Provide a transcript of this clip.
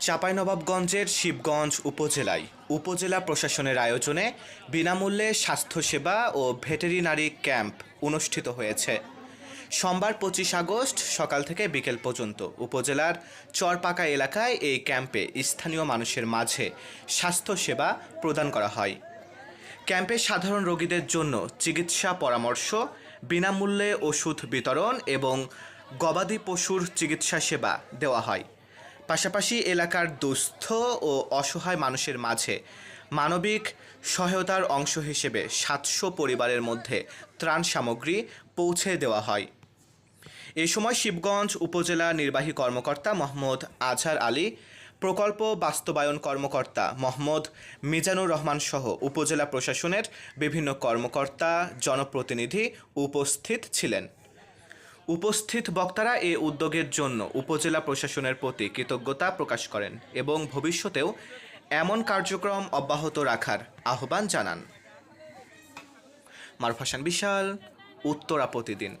চাঁপাইনবাবগঞ্জের শিবগঞ্জ উপজেলায় উপজেলা প্রশাসনের আয়োজনে বিনামূল্যে স্বাস্থ্যসেবা ও ভেটেরিনারি ক্যাম্প অনুষ্ঠিত হয়েছে। সোমবার পঁচিশ আগস্ট সকাল থেকে বিকেল পর্যন্ত উপজেলার চরপাকা এলাকায় এই ক্যাম্পে স্থানীয় মানুষের মাঝে স্বাস্থ্যসেবা প্রদান করা হয়। ক্যাম্পে সাধারণ রোগীদের জন্য চিকিৎসা পরামর্শ, বিনামূল্যে ওষুধ বিতরণ এবং গবাদি পশুর চিকিৎসা সেবা দেওয়া হয়। পাশাপাশি এলাকার দুস্থ ও অসহায় মানুষের মাঝে মানবিক সহায়তার অংশ হিসেবে সাতশো পরিবারের মধ্যে ত্রাণ সামগ্রী পৌঁছে দেওয়া হয়। এ সময় শিবগঞ্জ উপজেলা নির্বাহী কর্মকর্তা মোহাম্মদ আজহার আলী, প্রকল্প বাস্তবায়ন কর্মকর্তা মোহাম্মদ মিজানুর রহমান সহ উপজেলা প্রশাসনের বিভিন্ন কর্মকর্তা, জনপ্রতিনিধি উপস্থিত ছিলেন। উপস্থিত বক্তারা এ উদ্যোগের জন্য উপজেলা প্রশাসনের প্রতি কৃতজ্ঞতা প্রকাশ করেন এবং ভবিষ্যতেও এমন কার্যক্রম অব্যাহত রাখার আহ্বান জানান। মারফাসান বিশাল, উত্তরা প্রতিদিন।